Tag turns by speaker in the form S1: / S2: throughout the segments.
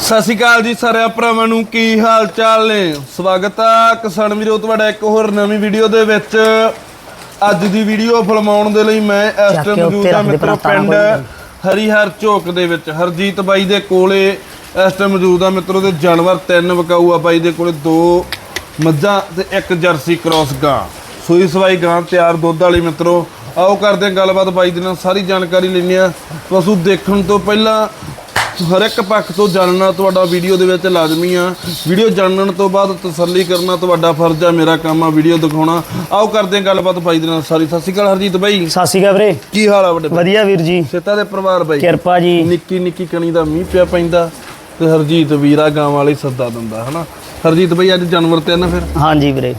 S1: ਸਤਿ ਸ਼੍ਰੀ ਅਕਾਲ ਜੀ ਸਾਰਿਆਂ ਭਰਾਵਾਂ ਨੂੰ ਕੀ ਹਾਲ ਚਾਲ ਨੇ? ਸਵਾਗਤ ਆ ਕਿਸਾਨ ਵੀਰੋ ਤੁਹਾਡਾ ਇੱਕ ਹੋਰ ਨਵੀਂ ਵੀਡੀਓ ਦੇ ਵਿੱਚ। ਅੱਜ ਦੀ ਵੀਡੀਓ ਫਿਲਮਾਉਣ ਦੇ ਲਈ ਮੈਂ ਇਸ
S2: ਚੱਕ
S1: ਟਾਈਮ ਮੌਜੂਦ
S2: ਦੇ
S1: ਮਿੱਤਰੋ ਪਿੰਡ ਹਰੀਹਰ ਝੋਕ ਦੇ ਵਿੱਚ। ਹਰਜੀਤ ਬਾਈ ਦੇ ਕੋਲੇ ਇਸ ਟਾਈਮ ਮੌਜੂਦ ਆ ਮਿੱਤਰੋ ਦੇ ਜਾਨਵਰ ਤਿੰਨ ਵਿਕਾਊ ਆ ਬਾਈ ਦੇ ਕੋਲੇ ਦੋ ਮੱਝਾਂ ਤੇ ਇੱਕ ਜਰਸੀ ਕ੍ਰਾਸ ਗਾਂ। ਸੂਈ ਸਵਾਈ ਗਾਂ ਤਿਆਰ ਦੁੱਧ ਵਾਲੀ ਮਿੱਤਰੋ। ਆਓ ਕਰਦੇ ਹਾਂ ਗੱਲਬਾਤ ਬਾਈ ਦੇ ਨਾਲ ਸਾਰੀ ਜਾਣਕਾਰੀ ਲੈਂਦੇ ਆ ਪਸ਼ੂ ਦੇਖਣ ਤੋਂ ਪਹਿਲਾਂ ਹਰ ਇੱਕ ਪੱਖ ਤੋਂ ਜਾਣਨਾ ਤੁਹਾਡਾ ਵੀਡੀਓ ਦੇ ਵਿੱਚ ਲਾਜ਼ਮੀ ਆ। ਵੀਡੀਓ ਜਾਣਨ ਤੋਂ ਬਾਅਦ ਤਸੱਲੀ ਕਰਨਾ ਤੁਹਾਡਾ ਫਰਜ਼ ਆ। ਮੇਰਾ ਕੰਮ ਆ ਵੀਡੀਓ ਦਿਖਾਉਣਾ। ਆਓ ਕਰਦੇ ਹਾਂ ਗੱਲਬਾਤ ਬਾਈ ਦੇ ਨਾਲ ਸਾਰੀ। ਸਤਿ ਸ਼੍ਰੀ ਅਕਾਲ ਹਰਜੀਤ ਬਾਈ।
S2: ਸਤਿ ਸ਼੍ਰੀ ਅਕਾਲ ਵੀਰੇ।
S1: ਕੀ ਹਾਲ ਆ ਵੱਡੇ ਭਾਈ?
S2: ਵਧੀਆ ਵੀਰ ਜੀ।
S1: ਸਿੱਤਾ ਦੇ ਪਰਿਵਾਰ ਬਾਈ।
S2: ਕਿਰਪਾ ਜੀ।
S1: ਨਿੱਕੀ ਨਿੱਕੀ ਕਣੀ ਦਾ ਮੀਂਹ ਪਿਆ ਪੈਂਦਾ ਤੇ ਹਰਜੀਤ ਵੀਰਾ ਗਾਂ ਵਾਲੇ ਸੱਦਾ ਦਿੰਦਾ ਹਨਾ? ਹਰਜੀਤ ਬਾਈ ਅੱਜ ਜਾਨਵਰ ਤੇ ਨਾ ਫਿਰ।
S2: ਹਾਂਜੀ ਵੀਰੇ।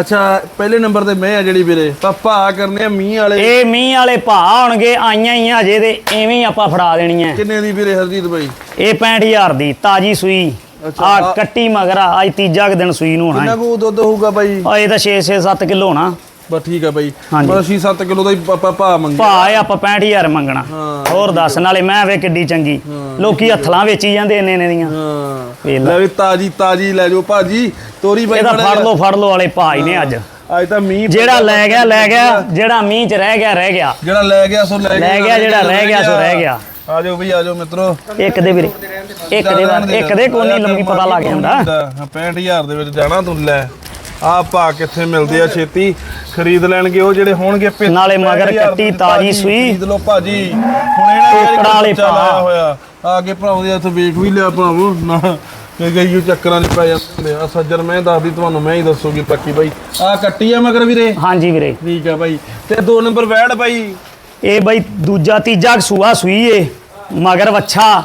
S1: ਅੱਛਾ ਪਹਿਲੇ ਨੰਬਰ ਤੇ ਮੈਂ ਆ ਜਿਹੜੀ ਵੀਰੇ। ਪਾਪਾ ਕਰਨੇ ਆ ਮੀਂਹ ਵਾਲੇ।
S2: ਇਹ ਮੀਂਹ ਵਾਲੇ ਭਾ ਆਉਣਗੇ ਆਈਆਂ ਹੀ ਆ ਤੇ ਐਵੇਂ ਹੀ ਆਪਾਂ ਫੜਾ ਦੇਣੀਆਂ।
S1: ਕਿੰਨੇ ਦੀ ਵੀਰੇ ਹਰਜੀਤ ਬਾਈ?
S2: ਇਹ 65000 ਦੀ ਤਾਜੀ ਸੂਈ। ਆ
S1: ਆ-
S2: ਕੱਟੀ ਮਗਰਾ ਅੱਜ ਤੀਜਾ ਕੁ ਦਿਨ ਸੂਈ ਨੂੰ
S1: ਕਿੰਨਾ
S2: ਹੋਣਾ
S1: ਕੁ ਦੁੱਧ ਹੋਊਗਾ ਬਾਈ?
S2: ਆ ਇਹ ਤਾਂ 6 6 7 ਕਿਲੋ ਹੋਣਾ।
S1: ਬਸ ਠੀਕ ਆ ਬਾਈ।
S2: ਹਾਂਜੀ।
S1: ਮਤਲਬ 6-7 ਕਿਲੋ ਦਾ ਹੀ ਪਾਪਾ ਭਾ ਮੰਗਿਆ।
S2: ਭਾ ਇਹ ਆਪਾਂ 65000 ਮੰਗਣਾ।
S1: ਹਾਂ।
S2: ਹੋਰ ਦੱਸ ਨਾਲੇ ਮੈਂ ਵੇ ਕਿੱਡੀ ਚੰਗੀ। ਲੋਕੀ ਹੱਥਲਾਂ ਵੇਚੀ ਜਾਂਦੇ ਇੰਨੇ ਇੰਨੇ ਦੀਆਂ।
S1: ਹਾਂ।
S2: ਵੇਖ ਲੈ।
S1: ਲੈ ਵੀ ਤਾਜੀ ਤਾਜੀ ਲੈ ਜਾਓ ਭਾਜੀ। ਤੋਰੀ ਬਾਈ
S2: ਇਹਦਾ ਫੜ। ਲੋ ਫੜ ਲੋ ਵਾਲੇ ਭਾ ਹੀ ਨੇ ਅੱਜ।
S1: ਅੱਜ ਤਾਂ ਮੀਂਹ
S2: ਜਿਹੜਾ ਲੈ ਗਿਆ ਲੈ ਗਿਆ ਜਿਹੜਾ ਮੀਂਹ ਚ ਰਹਿ ਗਿਆ ਰਹਿ ਗਿਆ।
S1: ਜਿਹੜਾ ਲੈ ਗਿਆ ਸੋ ਲੈ ਗਿਆ
S2: ਲੈ ਗਿਆ, ਜਿਹੜਾ ਰਹਿ ਗਿਆ ਸੋ ਰਹਿ ਗਿਆ।
S1: ਆ ਜਾਓ ਬਈ ਆ ਜਾਓ ਮਿੱਤਰੋ।
S2: ਇੱਕ ਦੇ ਵੀਰੇ ਇੱਕ ਦੇ ਬਾਅਦ ਇੱਕ ਦੇ ਕੋਨੀ ਲੰਮੀ ਪਤਾ ਲੱਗ ਜਾਂਦਾ।
S1: ਹਾਂ 65000 ਦੇ ਵਿੱਚ ਜਾਣਾ ਤੂੰ ਲੈ। ਆ ਭਾ ਕਿੱਥੇ ਮਿਲਦੇ ਆ ਛੇਤੀ। ਖਰੀਦ ਲੈਣਗੇ ਉਹ ਜਿਹੜੇ ਹੋਣਗੇ
S2: ਨਾਲੇ ਮਗਰ
S1: 65,000
S2: ਕੱਟੀ ਤਾਜ਼ੀ ਸੂਈ।
S1: ਖਰੀਦ ਲਓ ਭਾਜੀ। ਹੁਣ ਇਹਨਾਂ
S2: ਟੋਕਰਾਂ ਵਾਲੇ ਭਾ।
S1: ਹੋਇਆ। ਆ ਕੇ ਭਰਾਓ ਦੇ ਇੱਥੇ ਵੇਖ ਵੀ ਲਿਆ ਭਰਾਵੋ ਨਾ ਕਿ ਗਈਓ ਚੱਕਰਾਂ ਚ ਪੈ ਜਾਂਦੇ ਆ। ਸੱਜਰ ਮੈਂ ਦੱਸਦੀ ਤੁਹਾਨੂੰ ਮੈਂ ਹੀ ਦੱਸੂਗੀ ਪੱਕੀ ਬਾਈ। ਆ ਕੱਟੀ ਆ ਮਗਰ ਵੀਰੇ?
S2: ਹਾਂਜੀ ਵੀਰੇ।
S1: ਠੀਕ ਆ ਬਾਈ। ਤੇ ਦੋ ਨੰਬਰ ਵੈੜ ਬਾਈ।
S2: ਇਹ ਬਈ ਦੂਜਾ ਤੀਜਾ ਸੂਆ ਸੂਈ ਏ। ਮਗਰ ਵੱਛਾ।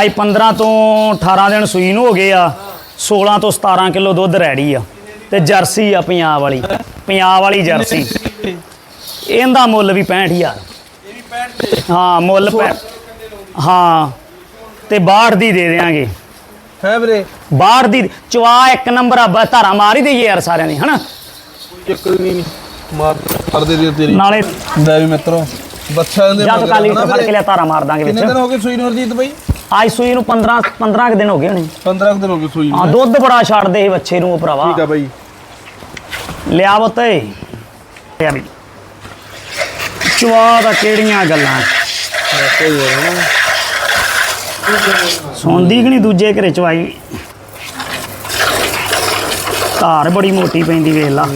S2: ਅੱਜ 15 ਤੋਂ 18 ਦਿਨ ਸੂਈ ਨੂੰ ਹੋ ਗਏ ਆ। 16 ਤੋਂ 17 ਕਿਲੋ ਦੁੱਧ ਰੈਡੀ ਆ। ਤੇ ਜਰਸੀ ਆ ਪੰਜਾਬ ਵਾਲੀ। ਪੰਜਾਬ ਵਾਲੀ ਜਰਸੀ। ਇਹਦਾ ਮੁੱਲ ਵੀ 65000 ਹਾਂ ਮੁੱਲ ਪੈ ਹਾਂ ਤੇ 62 ਦੀ ਦੇ ਦੇਾਂਗੇ
S1: ਹੈ ਵੀਰੇ?
S2: 62 ਦੀ ਚਵਾ ਇੱਕ ਨੰਬਰ ਆ ਧਾਰਾ ਮਾਰ ਹੀ ਦਈਏ ਯਾਰ ਸਾਰਿਆਂ ਦੀ ਹਨਾ?
S1: ਚੱਕਰ ਨਹੀਂ। ਮਾਰ ਕਰਦੇ ਦੀ ਤੇਰੀ।
S2: ਨਾਲੇ
S1: ਲੈ ਵੀ ਮਿੱਤਰੋ। ਬੱਚਾ ਦੇ
S2: ਜਦ ਕਾਲੀ ਫੜ ਕੇ? ਲਿਆ ਧਾਰਾ ਮਾਰ ਦਾਂਗੇ
S1: ਕਿੰਨੇ
S2: ਵਿੱਚ।
S1: ਦਿਨ ਹੋ ਗਏ ਸੂਈ ਨੂੰ ਹਰਜੀਤ ਬਾਈ?
S2: ਅੱਜ ਸੂਈ ਨੂੰ 15 15 ਕੁ ਦਿਨ ਹੋ ਗਏ ਹੋਣੇ।
S1: 15 ਕੁ ਦਿਨ ਹੋ ਗਏ ਸੂਈ ਨੂੰ।
S2: ਹਾਂ ਦੁੱਧ ਬੜਾ ਛੱਡਦੇ ਸੀ ਬੱਚੇ ਨੂੰ ਉਹ ਭਰਾਵਾ।
S1: ਠੀਕ ਆ ਬਾਈ।
S2: ਲਿਆ ਬਤੇ ਲਿਆ ਵੀ। ਚਵਾ ਦਾ ਕਿਹੜੀਆਂ ਗੱਲਾਂ? ਸੁਣਦੀ ਕਿ ਨਹੀਂ ਦੂਜੇ ਘਰੇ ਚਵਾਈ? ਧਾਰ ਬੜੀ ਮੋਟੀ ਪੈਂਦੀ ਵੇਖ ਲਾ।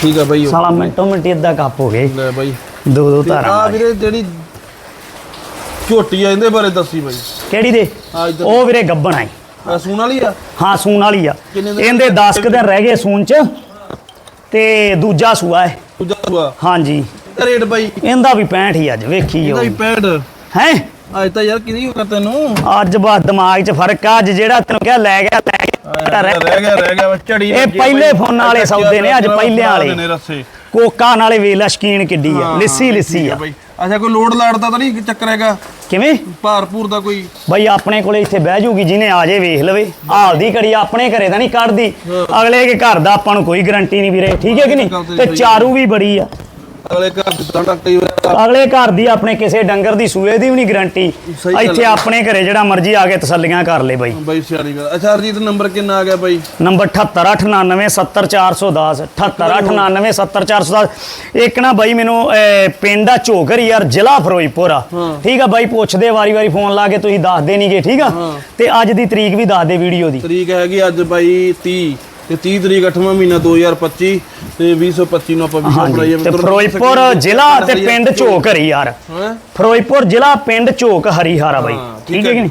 S1: ਠੀਕ ਆ ਬਾਈ।
S2: ਸਾਲਾ ਮਿੰਟੋ ਮਿੰਟੀ ਅੱਧਾ ਕੱਪ ਹੋ ਗਏ।
S1: ਲੈ ਬਾਈ।
S2: ਦੋ ਦੋ
S1: ਆ
S2: ਧਾਰਾਂ
S1: ਵੀਰੇ ਜਿਹੜੀ ਝੋਟੀ ਆ ਇਹਦੇ ਬਾਰੇ ਦੱਸੀ ਬਾਈ।
S2: ਕਿਹੜੀ ਦੇ?
S1: ਆ
S2: ਉਹ ਵੀਰੇ ਗੱਬਣ ਆਈ
S1: ਆ ਸੂਣ ਵਾਲੀ ਆ?
S2: ਹਾਂ ਸੂਣ ਵਾਲੀ ਆ।
S1: ਕਿੰਨੇ ਦਿਨ
S2: ਇਹਦੇ 10 ਕੁ ਦਿਨ ਰਹਿ ਗਏ ਸੂਣ ਚ ਤੇ ਦੂਜਾ ਸੂਆ ਹੈ।
S1: ਦੂਜਾ ਸੂਆ?
S2: ਹਾਂਜੀ।
S1: ਰੇਟ ਬਾਈ?
S2: ਇਹਦਾ ਵੀ 65 ਹੀ ਅੱਜ ਵੇਖੀ
S1: ਇਹਦਾ
S2: ਜੋ
S1: ਵੀ 65
S2: ਹੈ?
S1: ਅੱਜ ਤਾਂ ਯਾਰ ਕਿਹਦੀ ਹੋਗਾ ਤੈਨੂੰ?
S2: ਅੱਜ ਬਸ ਦਿਮਾਗ 'ਚ ਫ਼ਰਕ ਆ ਅੱਜ ਜਿਹੜਾ ਤੈਨੂੰ ਕਿਹਾ ਲੈ ਗਿਆ ਲੈ ਗਿਆ ਰਹਿ-
S1: ਰਹਿ ਗਿਆ ਰਹਿ ਗਿਆ ਝੜੀ
S2: ਇਹ
S1: ਲੱਗੀ ਆ
S2: ਪਹਿਲੇ
S1: ਬਾਈ।
S2: ਫੋਨਾਂ ਵਾਲੇ ਸੌਦੇ ਨੇ, ਅੱਜ ਪਹਿਲਿਆਂ ਵਾਲੇ।
S1: ਨੇ ਰੱਸੇ।
S2: ਕੋਕਾ ਨਾਲੇ ਵੇਲਾ ਸ਼ਕੀਨ ਕਿੱਡੀ ਆ
S1: ਹਾਂ,
S2: ਲਿੱਸੀ ਲਿੱਸੀ ਆ।
S1: ਬਾਈ। ਅੱਛਾ ਕੋਈ ਲੋਡ ਲਾੜਦਾ ਤਾਂ ਨਹੀਂ ਚੱਕਰ ਹੈਗਾ?
S2: ਕਿਵੇਂ?
S1: ਭਾਰਪੂਰ ਦਾ ਕੋਈ?
S2: ਬਈ ਆਪਣੇ ਕੋਲੇ ਇੱਥੇ ਬਹਿ ਜੂਗੀ ਜਿਹਨੇ ਆ ਜੇ ਵੇਖ ਲਵੇ। ਹਾਲਦੀ ਘੜੀ ਆਪਣੇ ਘਰੇ ਤਾਂ ਨਹੀਂ ਕੱਢਦੀ। ਅਗਲੇ ਕੇ ਘਰ ਦਾ ਆਪਾਂ ਨੂੰ ਕੋਈ ਗਰੰਟੀ ਨਹੀਂ ਵੀਰੇ ਠੀਕ ਹੈ ਕਿ ਨਹੀਂ? ਤੇ ਚਾਰੂ ਵੀ ਬੜੀ ਆ।
S1: ਅਗਲੇ ਘਰ ਦਾ ਤਾਂ ਕਈ ਵਾਰ
S2: ਅਗਲੇ ਘਰ ਦੀ ਆਪਣੇ ਕਿਸੇ ਡੰਗਰ ਦੀ ਸੂਏ ਦੀ ਵੀ ਨਹੀਂ ਗਰੰਟੀ।
S1: ਸਹੀ ਗੱਲ
S2: ਇੱਥੇ। ਆਪਣੇ ਘਰੇ ਜਿਹੜਾ ਮਰਜ਼ੀ ਆ ਕੇ ਤਸੱਲੀਆਂ ਕਰ ਲੇ ਬਈ।
S1: ਬਾਈ ਸਿਆਣੀ ਗੱਲ ਅੱਛਾ ਹਰਜੀਤ ਨੰਬਰ ਕਿੰਨਾ ਆ ਗਿਆ ਬਾਈ?
S2: ਨੰਬਰ 78899 78899 ਇੱਕ ਨਾ ਬਾਈ ਮੈਨੂੰ ਅਹ, ਪਿੰਡ ਆ ਝੋਗਰ ਯਾਰ ਜ਼ਿਲ੍ਹਾ ਫਿਰੋਜ਼ਪੁਰ ਆ।
S1: ਹਾਂ।
S2: ਠੀਕ ਆ ਬਾਈ ਪੁੱਛਦੇ ਵਾਰੀ ਵਾਰੀ ਫੋਨ ਲਾ ਕੇ ਤੁਸੀਂ ਦੱਸਦੇ ਨਹੀਂਗੇ ਠੀਕ ਆ। ਤੇ ਅੱਜ ਦੀ ਤਰੀਕ ਵੀ ਦੱਸ ਦੇ ਵੀਡੀਓ ਦੀ।
S1: ਤਰੀਕ ਹੈਗੀ ਅੱਜ ਬਾਈ 30 ਤੇ 30 ਤਰੀਕ 8ਵਾਂ ਮਹੀਨਾ 2025 ਤੇ 2025 ਨੂੰ ਆਪਾਂ ਵੀਡੀਓ ਬਣਾਈ
S2: ਹਾਂਜੀ ਤੇ ਫਿਰੋਜ਼ਪੁਰ ਜ਼ਿਲ੍ਹਾ ਤੇ ਪਿੰਡ ਝੋਕ ਹਰੀ ਯਾਰ।
S1: ਹਾਂ?
S2: ਫਿਰੋਜ਼ਪੁਰ ਜ਼ਿਲ੍ਹਾ ਪਿੰਡ ਝੋਕ ਹਰੀਹਾਰਾ ਬਾਈ। ਠੀਕ ਹੈ ਕਿ ਨਹੀਂ?